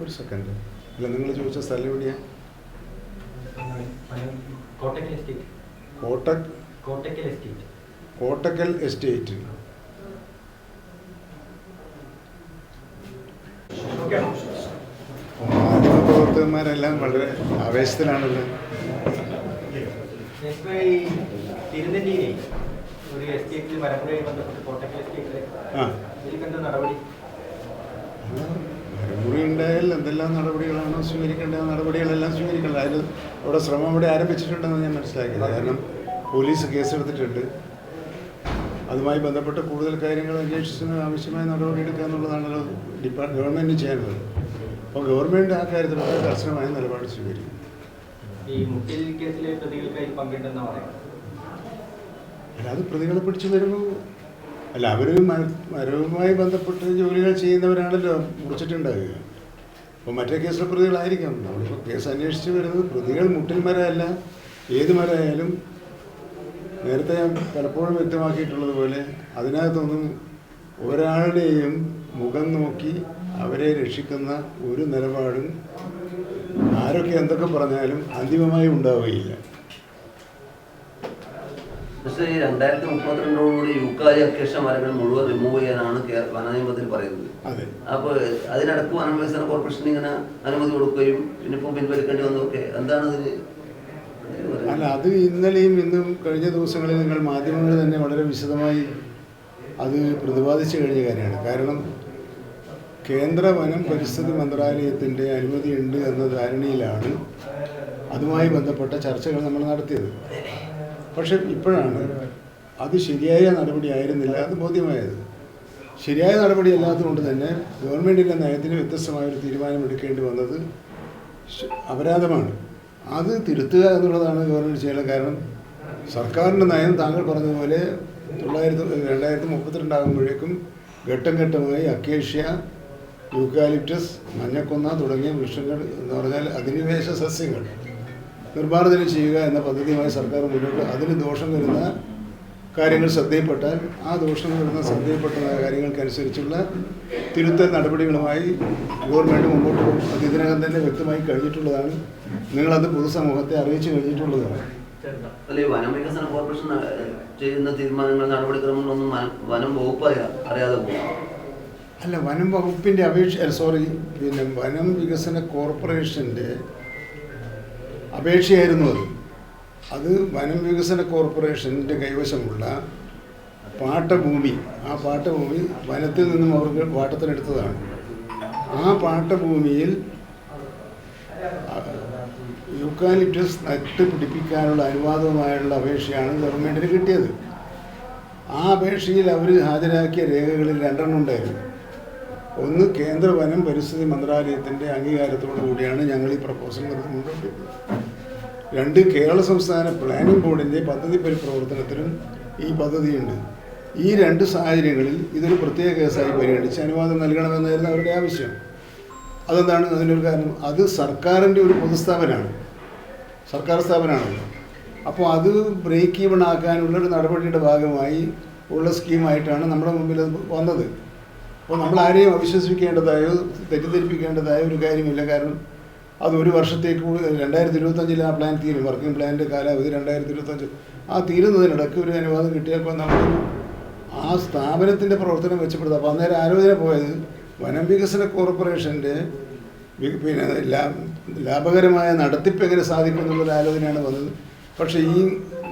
ഒരു സെക്കൻഡ് അല്ല നിങ്ങൾ ചോദിച്ച സ്ഥലം എവിടെയാണ് കോട്ടക്കൽ എസ്റ്റേറ്റ് കോട്ടക് കോട്ടക്കൽ എസ്റ്റേറ്റ് കോട്ടക്കൽ എസ്റ്റേറ്റ് മാധ്യമപ്രവർത്തകന്മാരെല്ലാം വളരെ ആവേശത്തിലാണല്ലോ. തിരുനെല്ലിയിലെ ഒരു എസ്റ്റേറ്റിൽ മരപ്പുഴയിൽ ബന്ധപ്പെട്ട് കോട്ടക്കൽ എസ്റ്റേറ്റിലെ നടപടി? എന്തെല്ലാം നടപടികളാണോ സ്വീകരിക്കേണ്ട നടപടികളെല്ലാം സ്വീകരിക്കേണ്ടത്. അതിൽ അവിടെ ശ്രമം ഇവിടെ ആരംഭിച്ചിട്ടുണ്ടെന്ന് ഞാൻ മനസ്സിലാക്കി. കാരണം പോലീസ് കേസെടുത്തിട്ടുണ്ട്. അതുമായി ബന്ധപ്പെട്ട കൂടുതൽ കാര്യങ്ങൾ അന്വേഷിച്ചതിന് ആവശ്യമായ നടപടി എടുക്കുക എന്നുള്ളതാണല്ലോ ഡിപ്പാർട്ട് ഗവൺമെന്റ് ചെയ്യുന്നത് അപ്പോൾ ഗവൺമെന്റ് ആ കാര്യത്തിൽ വളരെ കർശനമായ നിലപാട് സ്വീകരിക്കും. ഈ മുട്ടിൽ കേസിലെ പ്രതികൾക്കായി പങ്കിട്ടെന്നാ പറയുന്നത്? അല്ല അത് പ്രതികളെ പിടിച്ചു വരുമ്പോൾ അല്ല അവർ മരവുമായി ബന്ധപ്പെട്ട് ജോലികൾ ചെയ്യുന്നവരാണല്ലോ മുറിച്ചിട്ടുണ്ടാവുക. അപ്പോൾ മറ്റേ കേസിലെ പ്രതികളായിരിക്കാം. നമ്മളിപ്പോൾ കേസ് അന്വേഷിച്ച് വരുന്നത് പ്രതികൾ മുട്ടിൽ മരമല്ല. ഏത് മരമായാലും നേരത്തെ ഞാൻ പലപ്പോഴും വ്യക്തമാക്കിയിട്ടുള്ളത് പോലെ അതിനകത്തൊന്നും ഒരാളുടെയും മുഖം നോക്കി അവരെ രക്ഷിക്കുന്ന ഒരു നിലപാടും ആരൊക്കെ എന്തൊക്കെ പറഞ്ഞാലും അന്തിമമായി ഉണ്ടാവുകയില്ല. പക്ഷേ ഈ രണ്ടായിരത്തി മുപ്പത്തിരണ്ടോടുകൂടി യുക്കാലി അക്ഷ മരങ്ങൾ മുഴുവൻ റിമൂവ് ചെയ്യാനാണ് കേ- വന നിയമത്തിൽ പറയുന്നത്. അപ്പൊ അപ്പോൾ അതിനടക്ക് വനവികസന കോർപ്പറേഷൻ ഇങ്ങനെ അനുമതി കൊടുക്കുകയും പിന്നെ ഇപ്പോൾ പിൻവലിക്കേണ്ടി വന്നതൊക്കെ എന്താണ് ഇതിന് അല്ല അത് ഇന്നലെയും ഇന്നും കഴിഞ്ഞ ദിവസങ്ങളിൽ നിങ്ങൾ മാധ്യമങ്ങൾ തന്നെ വളരെ വിശദമായി അത് പ്രതിപാദിച്ചു കഴിഞ്ഞ കാര്യമാണ്. കാരണം കേന്ദ്ര വനം പരിസ്ഥിതി മന്ത്രാലയത്തിന്റെ അനുമതിയുണ്ട് എന്ന ധാരണയിലാണ് അതുമായി ബന്ധപ്പെട്ട ചർച്ചകൾ നമ്മൾ നടത്തിയത്. പക്ഷെ ഇപ്പോഴാണ് അത് ശരിയായ നടപടി ആയിരുന്നില്ല അത് ബോധ്യമായത്. ശരിയായ നടപടി അല്ലാത്തതുകൊണ്ട് തന്നെ ഗവൺമെന്റിന്റെ നയത്തിന് വ്യത്യസ്തമായൊരു തീരുമാനം എടുക്കേണ്ടി വന്നത് അപരാധമാണ്. അത് തിരുത്തുക എന്നുള്ളതാണ് ഗവൺമെന്റ് ചെയ്യാനുള്ള കാരണം. സർക്കാരിന്റെ നയം താങ്കൾ പറഞ്ഞതുപോലെ തൊള്ളായിരത്തി രണ്ടായിരത്തി മുപ്പത്തിരണ്ടാകുമ്പോഴേക്കും ഘട്ടം ഘട്ടമായി അക്കേഷ്യ യൂക്കാലിപ്റ്റസ് മഞ്ഞക്കൊന്ന തുടങ്ങിയ വൃക്ഷങ്ങൾ എന്ന് പറഞ്ഞാൽ അധിനിവേശ സസ്യങ്ങൾ. നിർമ്മാർജനം ചെയ്യുക എന്ന പദ്ധതിയുമായി സർക്കാർ മുന്നോട്ട് അതിന് ദോഷം വരുന്ന കാര്യങ്ങൾ ശ്രദ്ധയിൽപ്പെട്ടാൽ ആ ദോഷം വരുന്ന ശ്രദ്ധയിൽപ്പെട്ട കാര്യങ്ങൾക്കനുസരിച്ചുള്ള തിരുത്തൽ നടപടികളുമായി ഗവൺമെന്റ് മുമ്പോട്ട് പോകും. അത് ഇതിനകം തന്നെ വ്യക്തമായി കഴിഞ്ഞിട്ടുള്ളതാണ്. നിങ്ങളത് പൊതുസമൂഹത്തെ അറിയിച്ചു കഴിഞ്ഞിട്ടുള്ളതാണ്. അല്ലെ വനം വികസന കോർപ്പറേഷൻ ചെയ്യുന്ന തീരുമാനങ്ങൾ നടപടിക്രമങ്ങളൊന്നും വനം- വകുപ്പ് അറിയാ അറിയാതെ പോകും അല്ല വനം വകുപ്പിന്റെ അപേക്ഷ സോറി പിന്നെ വനം വികസന കോർപ്പറേഷന്റെ അപേക്ഷയായിരുന്നു അത്. അത് വനം വികസന കോർപ്പറേഷന്റെ കൈവശമുള്ള പാട്ടഭൂമി. ആ പാട്ടഭൂമി വനത്തിൽ നിന്നും അവർക്ക് പാട്ടത്തിനെടുത്തതാണ് ആ പാട്ടഭൂമിയിൽ യൂക്കാലിപ്റ്റസ് നട്ട് പിടിപ്പിക്കാനുള്ള അനുവാദവുമായുള്ള അപേക്ഷയാണ് ഗവൺമെന്റിന് കിട്ടിയത്. ആ അപേക്ഷയിൽ അവർ ഹാജരാക്കിയ രേഖകളിൽ രണ്ടെണ്ണം ഉണ്ടായിരുന്നു. ഒന്ന് കേന്ദ്ര വനം പരിസ്ഥിതി മന്ത്രാലയത്തിന്റെ അംഗീകാരത്തോടു കൂടിയാണ് ഞങ്ങൾ ഈ പ്രപ്പോസൽ മുന്നോട്ട് രണ്ട് കേരള സംസ്ഥാന പ്ലാനിംഗ് ബോർഡിന്റെ പദ്ധതി പരിപ്രവർത്തനത്തിനും ഈ പദ്ധതിയുണ്ട്. ഈ രണ്ട് സാഹചര്യങ്ങളിൽ ഇതൊരു പ്രത്യേക കേസായി പരിഗണിച്ച് അനുവാദം നൽകണമെന്നായിരുന്നു അവരുടെ ആവശ്യം. അതെന്താണ്? അതിനൊരു കാരണം അത് സർക്കാരിന്റെ ഒരു പൊതുസ്ഥാപനമാണ്. സർക്കാർ സ്ഥാപനമാണ് അപ്പോൾ അത് ബ്രേക്ക് ഈവൺ ആക്കാനുള്ള ഒരു നടപടിയുടെ ഭാഗമായി ഉള്ള സ്കീമായിട്ടാണ് നമ്മുടെ മുമ്പിൽ വന്നത്. അപ്പോൾ നമ്മൾ ആരെയും അവിശ്വസിക്കേണ്ടതായോ തെറ്റിദ്ധരിപ്പിക്കേണ്ടതായോ ഒരു കാര്യമില്ല. കാരണം അത് ഒരു വർഷത്തേക്ക് രണ്ടായിരത്തി ഇരുപത്തഞ്ചിൽ ആ പ്ലാൻ തീരും. വർക്കിംഗ് പ്ലാനിന്റെ കാലാവധി രണ്ടായിരത്തി ഇരുപത്തഞ്ച് ആ തീരുന്നതിനിടയ്ക്ക് ഒരു അനുവാദം കിട്ടിയപ്പോൾ നമ്മൾ ആ സ്ഥാപനത്തിന്റെ പ്രവർത്തനം മെച്ചപ്പെടുത്തുക അപ്പോൾ അന്നേരം ആലോചന പോയത്? വനം വികസന കോർപ്പറേഷന്റെ പിന്നെ ലാഭകരമായ നടത്തിപ്പ് എങ്ങനെ സാധിക്കും എന്നുള്ളൊരു ആലോചനയാണ് വന്നത്. പക്ഷേ ഈ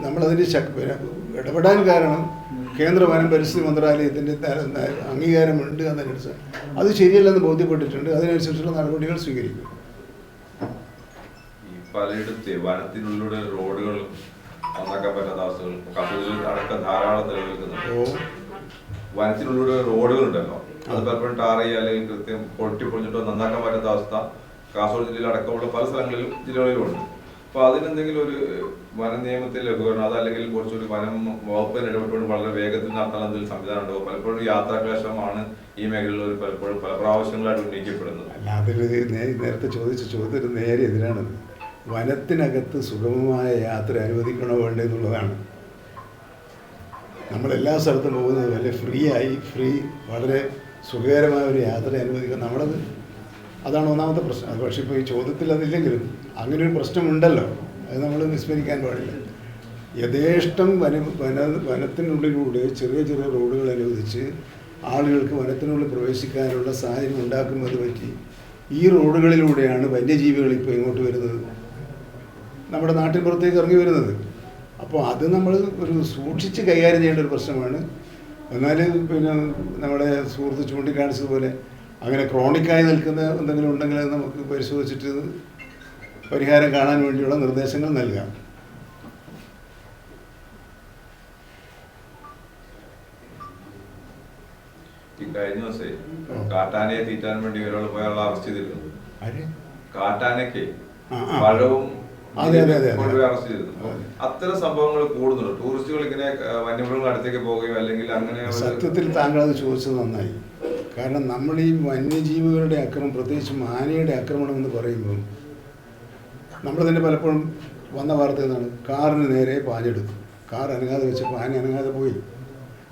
നമ്മളതിന് ശക് ഇടപെടാൻ കാരണം കേന്ദ്ര വനം പരിസ്ഥിതി മന്ത്രാലയത്തിന്റെ അംഗീകാരമുണ്ട് എന്നതിനനുസരിച്ച് അത് ശരിയല്ലെന്ന് ബോധ്യപ്പെട്ടിട്ടുണ്ട്. അതിനനുസരിച്ചുള്ള നടപടികൾ സ്വീകരിക്കും. പലയിടത്ത് വനത്തിനുള്ളിലൂടെ റോഡുകൾ നന്നാക്കാൻ പറ്റാത്ത അവസ്ഥകൾ കസൂരിൽ അടക്കം ധാരാളം നിലനിൽക്കുന്നുണ്ട്. വനത്തിനുള്ളിലൂടെ റോഡുകൾ ഉണ്ടല്ലോ അത് പലപ്പോഴും ടാർ ചെയ്യുക അല്ലെങ്കിൽ കൃത്യം പൊട്ടി പൊളിഞ്ഞിട്ടോ നന്നാക്കാൻ പറ്റാത്ത അവസ്ഥ. കാസർഗോഡ് ജില്ലയിൽ അടക്കമുള്ള പല സ്ഥലങ്ങളിലും ജില്ലകളിലും ഉണ്ട് അപ്പൊ അതിനെന്തെങ്കിലും ഒരു വന നിയമത്തിൽ ലഘൂകരണം അതല്ലെങ്കിൽ കുറച്ചൊരു വനം വകുപ്പിന് ഇടപെട്ടുകൊണ്ട് വളരെ വേഗത്തിൽ നടത്താൻ എന്തെങ്കിലും സംവിധാനം ഉണ്ടോ? പലപ്പോഴും യാത്രാക്ലേശമാണ് ഈ മേഖലയിൽ പലപ്പോഴും പല പ്രാവശ്യങ്ങളായിട്ട് ഉന്നയിക്കപ്പെടുന്നത്. അല്ല അതിൽ നേരത്തെ ചോദിച്ച ചോദ്യത്തിന് നേരെ എതിരാണ് വനത്തിനകത്ത് സുഗമമായ യാത്ര അനുവദിക്കണോ വേണ്ടേ എന്നുള്ളതാണ് നമ്മൾ എല്ലാ സ്ഥലത്തും പോകുന്നത് പോലെ ഫ്രീ ആയി ഫ്രീ വളരെ സുഖകരമായ ഒരു യാത്ര അനുവദിക്കുക നമ്മളത് അതാണ് ഒന്നാമത്തെ പ്രശ്നം. പക്ഷേ ഇപ്പോൾ ഈ ചോദ്യത്തിൽ അതില്ലെങ്കിലും അങ്ങനെ ഒരു പ്രശ്നമുണ്ടല്ലോ. അത് നമ്മൾ വിസ്മരിക്കാൻ പാടില്ല. യഥേഷ്ടം വന വന വനത്തിനുള്ളിലൂടെ ചെറിയ ചെറിയ റോഡുകൾ അനുവദിച്ച് ആളുകൾക്ക് വനത്തിനുള്ളിൽ പ്രവേശിക്കാനുള്ള സാഹചര്യം ഉണ്ടാക്കുന്നത് പറ്റി ഈ റോഡുകളിലൂടെയാണ് വന്യജീവികൾ ഇപ്പോൾ ഇങ്ങോട്ട് വരുന്നത്. നമ്മുടെ നാട്ടിൻ പുറത്തേക്ക് ഇറങ്ങി വരുന്നത്. അപ്പോൾ അത് നമ്മൾ ഒരു സൂക്ഷിച്ച് കൈകാര്യം ചെയ്യേണ്ട ഒരു പ്രശ്നമാണ്. എന്നാൽ പിന്നെ നമ്മുടെ സുഹൃത്ത് ചൂണ്ടിക്കാണിച്ചതുപോലെ അങ്ങനെ ക്രോണിക്കായി നിൽക്കുന്ന എന്തെങ്കിലും ഉണ്ടെങ്കിൽ നമുക്ക് പരിശോധിച്ചിട്ട് പരിഹാരം കാണാൻ വേണ്ടിയുള്ള നിർദ്ദേശങ്ങൾ നൽകാം. കഴിഞ്ഞ ദിവസേ കാട്ടാനയെ തീറ്റാൻ വേണ്ടി ഒരാൾ പോയ ആളെ അറസ്റ്റ് ചെയ്തിരുന്നു കാട്ടാനയ്ക്ക്. പഴവും. അത്തരം സംഭവങ്ങൾ കൂടുന്നുണ്ട്. ടൂറിസ്റ്റുകൾ ഇങ്ങനെ വന്യമൃഗങ്ങൾ അടുത്തേക്ക് പോവുകയോ അല്ലെങ്കിൽ അങ്ങനെ സത്യത്തിൽ താങ്കൾ അത് ചോദിച്ചത് നന്നായി. കാരണം നമ്മൾ ഈ വന്യജീവികളുടെ അക്രമം പ്രത്യേകിച്ച് ആനയുടെ ആക്രമണം എന്ന് പറയുമ്പോൾ നമ്മൾ തന്നെ പലപ്പോഴും വന്ന വാർത്ത എന്നാണ് കാറിന് നേരെ പാഞ്ഞെടുത്തു. കാർ അനങ്ങാതെ വെച്ചപ്പോൾ ആന അനങ്ങാതെ പോയി.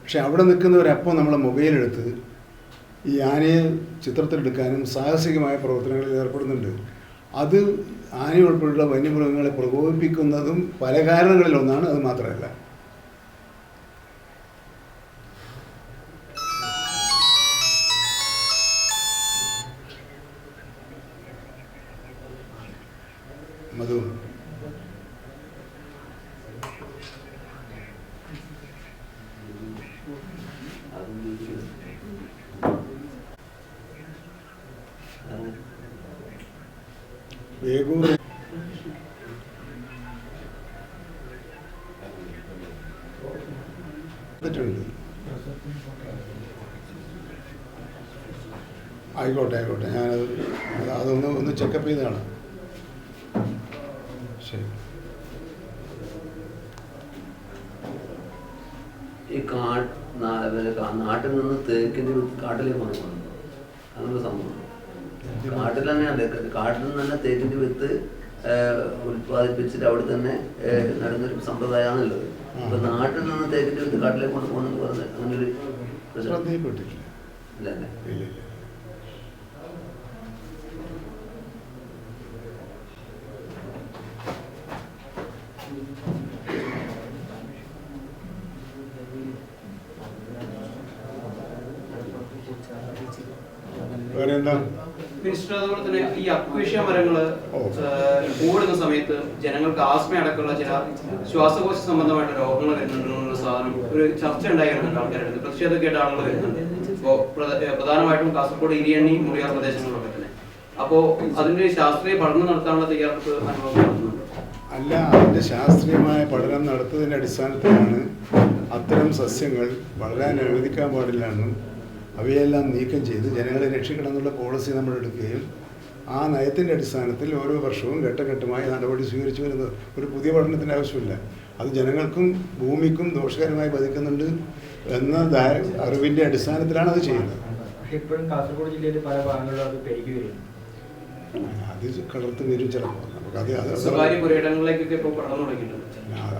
പക്ഷെ അവിടെ നിൽക്കുന്നവരപ്പം നമ്മളെ മൊബൈലെടുത്ത് ഈ ആനയെ ചിത്രത്തിലെടുക്കാനും സാഹസികമായ പ്രവർത്തനങ്ങളിൽ ഏർപ്പെടുന്നുണ്ട്. അത് ആന ഉൾപ്പെടെയുള്ള വന്യമൃഗങ്ങളെ പ്രകോപിപ്പിക്കുന്നതും പല കാരണങ്ങളിലൊന്നാണ് അത് മാത്രമല്ല. ണ്ട് ആയിക്കോട്ടെ ആയിക്കോട്ടെ. ഞാനത് അത് അതൊന്ന് ഒന്ന് ചെക്കപ്പ് ചെയ്ത് കാണാം. ശരി. ഈ നാട്ടിൽ നിന്ന് തേക്കിന്റെ വിത്ത് കാട്ടിലേക്ക് കൊണ്ടുപോകുന്നു അങ്ങനെ സംഭവം. കാട്ടിൽ തന്നെയാണ് കാട്ടിൽ നിന്ന് തന്നെ തേക്കിന്റെ വിത്ത് ഉൽപ്പാദിപ്പിച്ചിട്ട് അവിടെ തന്നെ നടന്നൊരു സമ്പ്രദായമാണുള്ളത്. അപ്പൊ നാട്ടിൽ നിന്ന് തേക്കിട്ട് കാട്ടിലേക്ക് കൊണ്ടുപോകണമെന്ന് പറഞ്ഞ് അങ്ങനെ ഒരു പ്രശ്നം. അല്ലേ ഇല്ല ഇല്ല വേറെ എന്താ മിനിസ്റ്റർ അതുപോലെ തന്നെ ഈ അക്വേഷ്യ മരങ്ങൾ കൂടുന്ന സമയത്ത് ജനങ്ങൾക്ക് ആസ്മ അടക്കമുള്ള ചില ശ്വാസകോശ സംബന്ധമായിട്ട് രോഗങ്ങൾ വരുന്നുണ്ടെന്നുള്ള സാധനം ഒരു ചർച്ച ഉണ്ടായിരുന്നുണ്ട് ആൾക്കാരുടെ അടുത്ത്. പ്രതിഷേധമൊക്കെ ആയിട്ട് ആളുകൾ വരുന്നുണ്ട്. അപ്പോ പ്രധാനമായിട്ടും കാസർഗോഡ് ഇരിയണ്ണി മുറിയാർ പ്രദേശങ്ങളിലൊക്കെ തന്നെ. അപ്പോ അതിന്റെ ശാസ്ത്രീയ പഠനം നടത്താനുള്ള തയ്യാറെടുപ്പ് അനുഭവം നടത്തുന്നുണ്ട്? അല്ല അതിന്റെ ശാസ്ത്രീയമായ പഠനം നടത്തുന്നതിന്റെ അടിസ്ഥാനത്തിലാണ് അത്തരം സസ്യങ്ങൾ വളരാൻ അനുവദിക്കാൻ പാടില്ലെന്നും അവയെല്ലാം നീക്കം ചെയ്ത് ജനങ്ങളെ രക്ഷിക്കണം എന്നുള്ള പോളിസി നമ്മൾ എടുക്കുകയും ആ നയത്തിന്റെ അടിസ്ഥാനത്തിൽ ഓരോ വർഷവും ഘട്ടഘട്ടമായി നടപടി സ്വീകരിച്ചു വരുന്നത്. ഒരു പുതിയ പഠനത്തിന്റെ ആവശ്യമില്ല. അത് ജനങ്ങൾക്കും ഭൂമിക്കും ദോഷകരമായി ബാധിക്കുന്നുണ്ട് എന്ന അറിവിന്റെ അടിസ്ഥാനത്തിലാണ് അത് ചെയ്യുന്നത്. ഇപ്പോഴും കാസർഗോഡ് ജില്ലയിൽ പല ഭാഗങ്ങളിലും അത് പെരുകി വരുന്നു. അത് കളർത്ത് വരും ചിലപ്പോൾ. നമുക്ക് അത് സ്വകാര്യ പുരയിടങ്ങളിലേക്കൊക്കെ ഇപ്പോൾ പഠനം തുടങ്ങിയിട്ടുണ്ട്.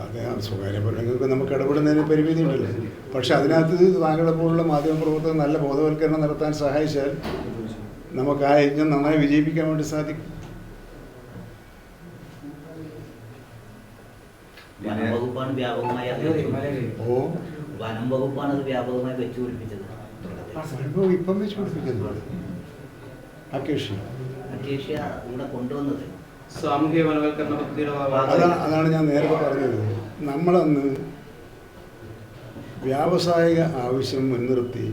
അതെ സ്വകാര്യ പഠനങ്ങൾക്ക് നമുക്ക് ഇടപെടുന്നതിന് പരിമിതി ഉണ്ടല്ലോ. പക്ഷെ അതിനകത്ത് താങ്കളെ പോലുള്ള മാധ്യമപ്രവർത്തകർ നല്ല ബോധവൽക്കരണം നടത്താൻ സഹായിച്ചാൽ നമുക്ക് ആ യജ്ഞം നന്നായി വിജയിപ്പിക്കാൻ വേണ്ടി സാധിക്കും. വനം വകുപ്പാണ് വ്യാപകമായി അത് ഓ. വനം വകുപ്പാണ് അത് വ്യാപകമായി വെച്ചു പിടിപ്പിച്ചത്. ഇപ്പം വെച്ച് പിടിപ്പിക്കുന്നുണ്ട്. അക്കേഷ്യ അക്കേഷ്യ ഇവിടെ കൊണ്ടുവന്നത്. സാമൂഹിക വനവൽക്കരണ പദ്ധതിയുടെ അതാണ് അതാണ് ഞാൻ നേരത്തെ പറഞ്ഞത്. നമ്മളന്ന് വ്യാവസായിക ആവശ്യം മുൻനിർത്തി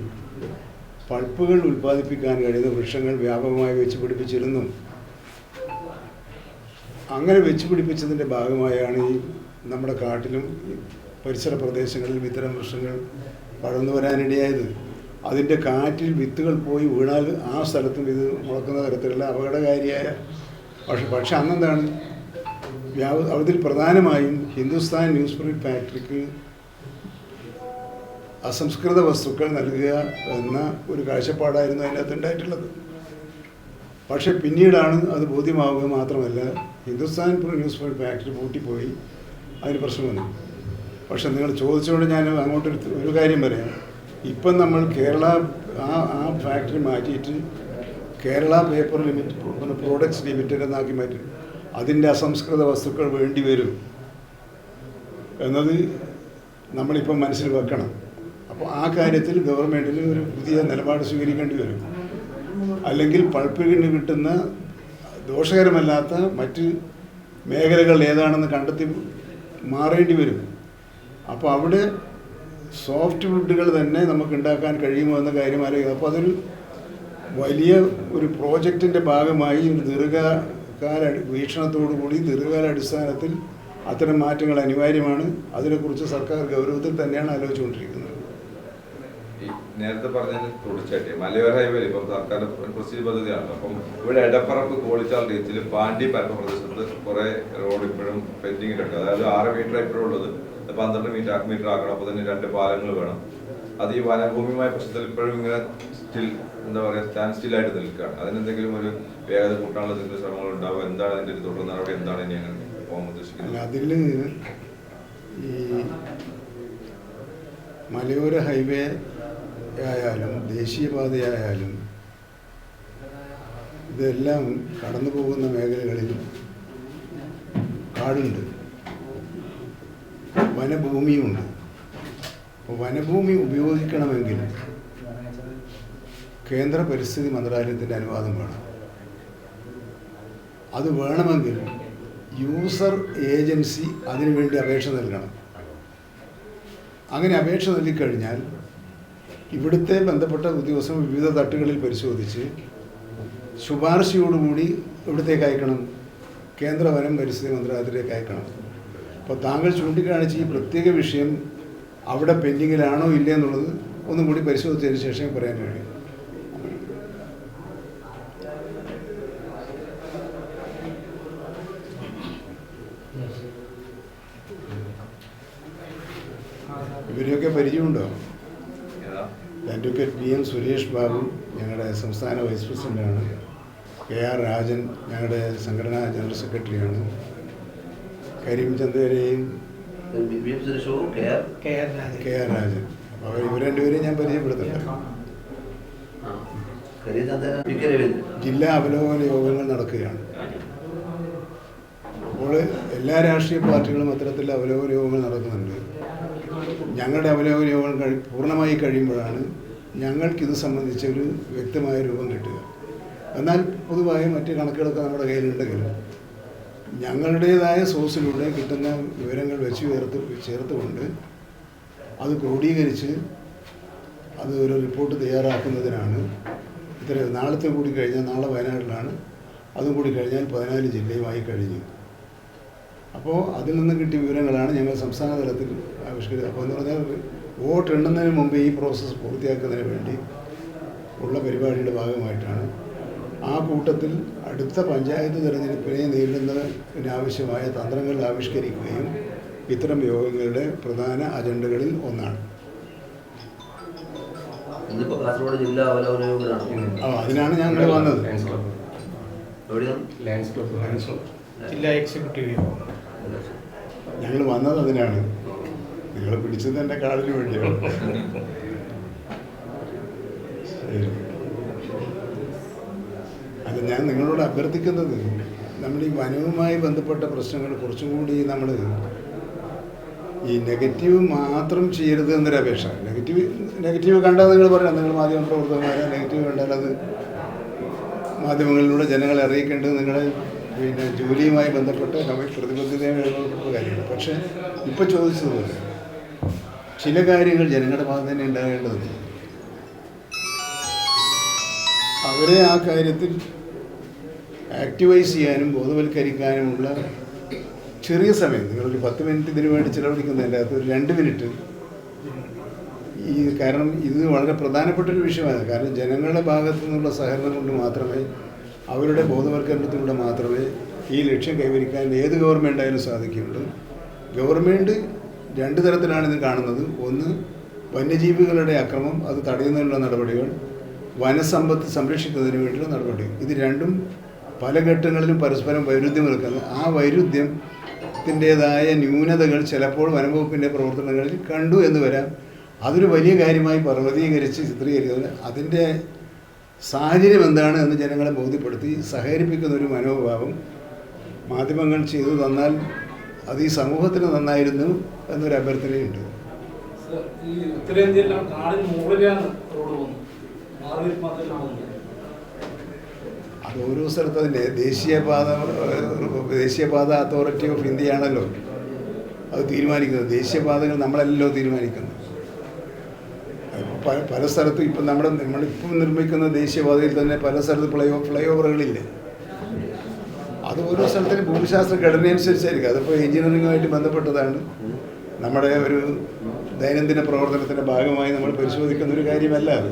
പൾപ്പുകൾ ഉൽപ്പാദിപ്പിക്കാൻ കഴിയുന്ന വൃക്ഷങ്ങൾ വ്യാപകമായി വെച്ച് പിടിപ്പിച്ചിരുന്നു. അങ്ങനെ വെച്ച് പിടിപ്പിച്ചതിന്റെ ഭാഗമായാണ് ഈ നമ്മുടെ കാട്ടിലും പരിസര പ്രദേശങ്ങളിലും ഇത്തരം വൃക്ഷങ്ങൾ വളർന്നു വരാനിടയായത്. അതിന്റെ കാറ്റിൽ വിത്തുകൾ പോയി വീണാൽ ആ സ്ഥലത്തും ഇത് മുളക്കുന്ന തരത്തിലുള്ള അപകടകാരിയായ പക്ഷെ പക്ഷെ അന്നെന്താണ്? വ്യാപ അതിൽ പ്രധാനമായും ഹിന്ദുസ്ഥാൻ ന്യൂസ് പ്രിന്റ് ഫാക്ടറിക്ക് അസംസ്കൃത വസ്തുക്കൾ നൽകുക എന്ന ഒരു കാഴ്ചപ്പാടായിരുന്നു അതിനകത്ത് ഉണ്ടായിട്ടുള്ളത്. പക്ഷെ പിന്നീടാണ് അത് ബോധ്യമാവുക മാത്രമല്ല ഹിന്ദുസ്ഥാൻ ന്യൂസ് പ്രിന്റ് ഫാക്ടറി പൂട്ടിപ്പോയി. അതിന് പ്രശ്നം വന്നു പക്ഷെ നിങ്ങൾ ചോദിച്ചുകൊണ്ട് ഞാൻ അങ്ങോട്ടൊരു ഒരു കാര്യം പറയാം. ഇപ്പം നമ്മൾ കേരള ആ ആ ഫാക്ടറി മാറ്റിയിട്ട് Kerala paper limit products limited എന്നാക്കി മാറ്റി. അതിന്റെ അസംസ്കൃത വസ്തുക്കൾ വേണ്ടി വരും. എന്നത് നമ്മളിപ്പം മനസ്സിൽ വെക്കണം. അപ്പോൾ ആ കാര്യത്തിൽ ഗവൺമെന്റിന് ഒരു പുതിയ നിലപാട് സ്വീകരിക്കേണ്ടി വരും. അല്ലെങ്കിൽ പൾപ്പിന് കിട്ടുന്ന ദോഷകരമല്ലാത്ത മറ്റ് മേഖലകൾ ഏതാണെന്ന് കണ്ടെത്തി മാറേണ്ടി വരും. അപ്പോൾ അവിടെ സോഫ്റ്റ് വുഡുകൾ തന്നെ നമുക്ക് ഉണ്ടാക്കാൻ കഴിയുമോ എന്ന കാര്യം ആലോചിക്കുക അപ്പോൾ അതൊരു വലിയ ഒരു പ്രോജക്റ്റിന്റെ ഭാഗമായി ഒരു ദീർഘകാല വീക്ഷണത്തോടു കൂടി ദീർഘകാല അടിസ്ഥാനത്തിൽ അത്തരം മാറ്റങ്ങൾ അനിവാര്യമാണ്. അതിനെക്കുറിച്ച് സർക്കാർ ഗൗരവത്തിൽ തന്നെയാണ് ആലോചിച്ചുകൊണ്ടിരിക്കുന്നത്. നേരത്തെ പറഞ്ഞ തുടർച്ചയായിട്ട് മലയോര ഹൈവേ ഇപ്പം സർക്കാർ പ്രസിദ്ധ പദ്ധതിയാണ്. അപ്പം ഇവിടെ എടപ്പറപ്പ് കോളിച്ചാൽ രീതിയിൽ പാണ്ടി പരപ്പ പ്രദേശത്ത് കുറെ റോഡ് ഇപ്പോഴും പെൻഡിങ്ങിലുണ്ട്. അതായത് ആറ് മീറ്റർ ഇപ്പോഴും ഉള്ളത്. അത് പന്ത്രണ്ട് മീറ്റർ മീറ്റർ ആക്കണം. അപ്പോൾ തന്നെ രണ്ട് പാലങ്ങൾ വേണം. അത് ഈ വനഭൂമിയുമായ പ്രശ്നത്തിൽ ഇപ്പോഴും ഇങ്ങനെ സ്റ്റിൽ എന്താ പറയുക സ്റ്റാൻഡ് സ്റ്റിൽ ആയിട്ട് നിൽക്കുകയാണ്. അതിനെന്തെങ്കിലും ഒരു വേഗത കൂട്ടാനുള്ള എന്തെങ്കിലും ശ്രമങ്ങൾ ഉണ്ടാവുക എന്താണ് അതിന്റെ ഒരു തുടർ നടപടി? എന്താണ് ഇനി അങ്ങനെ പോകാൻ ഉദ്ദേശിക്കുന്നത്? അതിൽ ഈ മലയോര ഹൈവേ ആയാലും ദേശീയപാതയായാലും ഇതെല്ലാം കടന്നു പോകുന്ന മേഖലകളിൽ കാടുണ്ട് വനഭൂമിയുണ്ട്. അപ്പോൾ വനഭൂമി ഉപയോഗിക്കണമെങ്കിൽ കേന്ദ്ര പരിസ്ഥിതി മന്ത്രാലയത്തിന്റെ അനുവാദം വേണം. അത് വേണമെങ്കിൽ യൂസർ ഏജൻസി അതിനുവേണ്ടി അപേക്ഷ നൽകണം. അങ്ങനെ അപേക്ഷ നൽകിക്കഴിഞ്ഞാൽ ഇവിടുത്തെ ബന്ധപ്പെട്ട ഉദ്യോഗസ്ഥർ വിവിധ തട്ടുകളിൽ പരിശോധിച്ച് ശുപാർശയോടുകൂടി ഇവിടത്തേക്ക് അയക്കണം. കേന്ദ്ര വനം പരിസ്ഥിതി മന്ത്രാലയത്തിലേക്ക് അയക്കണം. അപ്പോൾ താങ്കൾ ചൂണ്ടിക്കാണിച്ച ഈ പ്രത്യേക വിഷയം അവിടെ പെൻഡിങ്ങിലാണോ ഇല്ലേ എന്നുള്ളത് ഒന്നും കൂടി പരിശോധിച്ചതിന് ശേഷം പറയാൻ കഴിയും. ഇവരെയൊക്കെ പരിചയമുണ്ടോ? Advocate P M Suresh Babu ഞങ്ങളുടെ സംസ്ഥാന വൈസ് പ്രസിഡന്റാണ് കെ ആർ രാജൻ ഞങ്ങളുടെ സംഘടനാ ജനറൽ സെക്രട്ടറിയാണ്. കരീം ചന്ദേരെയും കെ ആർ. രാജൻ. അപ്പോൾ അവർ ഇവർ രണ്ടുപേരെയും ഞാൻ പരിചയപ്പെടുത്തില്ല ജില്ലാ അവലോകന യോഗങ്ങൾ നടക്കുകയാണ്. അപ്പോൾ എല്ലാ രാഷ്ട്രീയ പാർട്ടികളും അത്തരത്തിൽ അവലോകന യോഗങ്ങൾ നടക്കുന്നുണ്ട് ഞങ്ങളുടെ അവലോകന യോഗങ്ങൾ കഴി പൂർണമായി കഴിയുമ്പോഴാണ് ഞങ്ങൾക്കിത് സംബന്ധിച്ചൊരു വ്യക്തമായ രൂപം കിട്ടുക. എന്നാൽ പൊതുവായ മറ്റ് കണക്കുകളൊക്കെ നമ്മുടെ കയ്യിലുണ്ടെങ്കിലും ഞങ്ങളുടേതായ സോഴ്സിലൂടെ കിട്ടുന്ന വിവരങ്ങൾ വെച്ച് ചേർത്ത് ചേർത്തുകൊണ്ട് അത് ക്രോഡീകരിച്ച് അത് ഒരു റിപ്പോർട്ട് തയ്യാറാക്കുന്നതിനാണ്. ഇത്ര നാളത്തെ കൂടി കഴിഞ്ഞാൽ നാളെ വയനാട്ടിലാണ്. അതും കൂടി കഴിഞ്ഞാൽ പതിനാല് ജില്ലയുമായി കഴിഞ്ഞു. അപ്പോൾ അതിൽ നിന്ന് കിട്ടിയ വിവരങ്ങളാണ് ഞങ്ങൾ സംസ്ഥാന തലത്തിൽ ആവിഷ്കരിച്ചത്. അപ്പോൾ എന്ന് പറഞ്ഞാൽ വോട്ട് എണ്ണുന്നതിന് മുമ്പ് ഈ പ്രോസസ്സ് പൂർത്തിയാക്കുന്നതിന് വേണ്ടി ഉള്ള പരിപാടിയുടെ ഭാഗമായിട്ടാണ് ആ കൂട്ടത്തിൽ അടുത്ത പഞ്ചായത്ത് തിരഞ്ഞെടുപ്പിനെ നേരിടുന്നതിനാവശ്യമായ തന്ത്രങ്ങൾ ആവിഷ്കരിക്കുകയും ഇത്തരം യോഗങ്ങളുടെ പ്രധാന അജണ്ടകളിൽ ഒന്നാണ്. അതിനാണ് ഞാൻ ഇവിടെ വന്നത്. ഞങ്ങൾ വന്നത് അതിനാണ്. നിങ്ങൾ പിടിച്ചത് എന്റെ കാലിന് വേണ്ടിയാണ്. ശരി. അല്ല ഞാൻ നിങ്ങളോട് അഭ്യർത്ഥിക്കുന്നത് നമ്മൾ ഈ വനവുമായി ബന്ധപ്പെട്ട പ്രശ്നങ്ങൾ കുറച്ചും കൂടി നമ്മൾ ഈ നെഗറ്റീവ് മാത്രം ചെയ്യരുത് എന്നൊരു അപേക്ഷ. നെഗറ്റീവ് നെഗറ്റീവ് കണ്ടാൽ നിങ്ങൾ പറയാം നിങ്ങൾ മാധ്യമ പ്രവർത്തകന്മാരെ. നെഗറ്റീവ് കണ്ടാൽ അത് മാധ്യമങ്ങളിലൂടെ ജനങ്ങളെ അറിയിക്കേണ്ടത് നിങ്ങളെ പിന്നെ ജോലിയുമായി ബന്ധപ്പെട്ട് നമ്മൾ പ്രതിബദ്ധതയുമായി ബന്ധപ്പെട്ട കാര്യമാണ്. പക്ഷേ ഇപ്പോൾ ചോദിച്ചതുപോലെ ചില കാര്യങ്ങൾ ജനങ്ങളുടെ ഭാഗത്ത് തന്നെ ഉണ്ടാകേണ്ടതുണ്ട്. അവരെ ആ കാര്യത്തിൽ ആക്ടിവൈസ് ചെയ്യാനും ബോധവൽക്കരിക്കാനുമുള്ള ചെറിയ സമയം. നിങ്ങളൊരു പത്ത് മിനിറ്റ് ഇതിനു വേണ്ടി ചിലവഴിക്കുന്നതിന്റെ അകത്ത് ഒരു രണ്ട് മിനിറ്റ്. ഈ കാരണം ഇത് വളരെ പ്രധാനപ്പെട്ട ഒരു വിഷയമാണ്. കാരണം ജനങ്ങളുടെ ഭാഗത്തു നിന്നുള്ള സഹകരണം കൊണ്ട് മാത്രമേ അവരുടെ ബോധവൽക്കരണത്തിലൂടെ മാത്രമേ ഈ ലക്ഷ്യം കൈവരിക്കാൻ ഏത് ഗവൺമെന്റ് ആയാലും സാധിക്കുകയുള്ളൂ ഗവൺമെന്റ് രണ്ട് തരത്തിലാണ് ഇത് കാണുന്നത്. ഒന്ന് വന്യജീവികളുടെ അക്രമം അത് തടയുന്നതിനുള്ള നടപടികൾ വനസമ്പത്ത് സംരക്ഷിക്കുന്നതിന് വേണ്ടിയുള്ള നടപടികൾ. ഇത് രണ്ടും പല ഘട്ടങ്ങളിലും പരസ്പരം വൈരുദ്ധ്യം നിൽക്കുന്നത് ആ വൈരുദ്ധ്യത്തിന്റെതായ ന്യൂനതകൾ ചിലപ്പോൾ വനംവകുപ്പിന്റെ പ്രവർത്തനങ്ങളിൽ കണ്ടു എന്ന് വരാം. അതൊരു വലിയ കാര്യമായി പർവതീകരിച്ച് ചിത്രീകരിക്കുന്നത് അതിന്റെ സാഹചര്യം എന്താണ് എന്ന് ജനങ്ങളെ ബോധ്യപ്പെടുത്തി സഹകരിപ്പിക്കുന്ന ഒരു മനോഭാവം മാധ്യമങ്ങൾ ചെയ്തു തന്നാൽ അത് ഈ സമൂഹത്തിന് നന്നായിരുന്നു എന്നൊരു അഭ്യർത്ഥനയുണ്ട്. പോകുന്നത്. അത് ഓരോ സ്ഥലത്തും അതിന്റെ ദേശീയപാത ദേശീയപാത അതോറിറ്റി ഓഫ് ഇന്ത്യ ആണല്ലോ. അത് തീരുമാനിക്കുന്നത്. ദേശീയപാതകൾ നമ്മളല്ലോ തീരുമാനിക്കുന്നത്. പല പല സ്ഥലത്തും ഇപ്പം നമ്മുടെ നമ്മളിപ്പം നിർമ്മിക്കുന്ന ദേശീയപാതയിൽ തന്നെ പല സ്ഥലത്ത് ഫ്ലൈ ഫ്ലൈ ഓവറുകളില്ലേ അത് ഓരോ സ്ഥലത്തിനും ഭൂമിശാസ്ത്ര ഘടനയനുസരിച്ചായിരിക്കും അതിപ്പോൾ എഞ്ചിനീയറിംഗുമായിട്ട് ബന്ധപ്പെട്ടതാണ്. നമ്മുടെ ഒരു ദൈനംദിന പ്രവർത്തനത്തിന്റെ ഭാഗമായി നമ്മൾ പരിശോധിക്കുന്ന ഒരു കാര്യമല്ല അത്.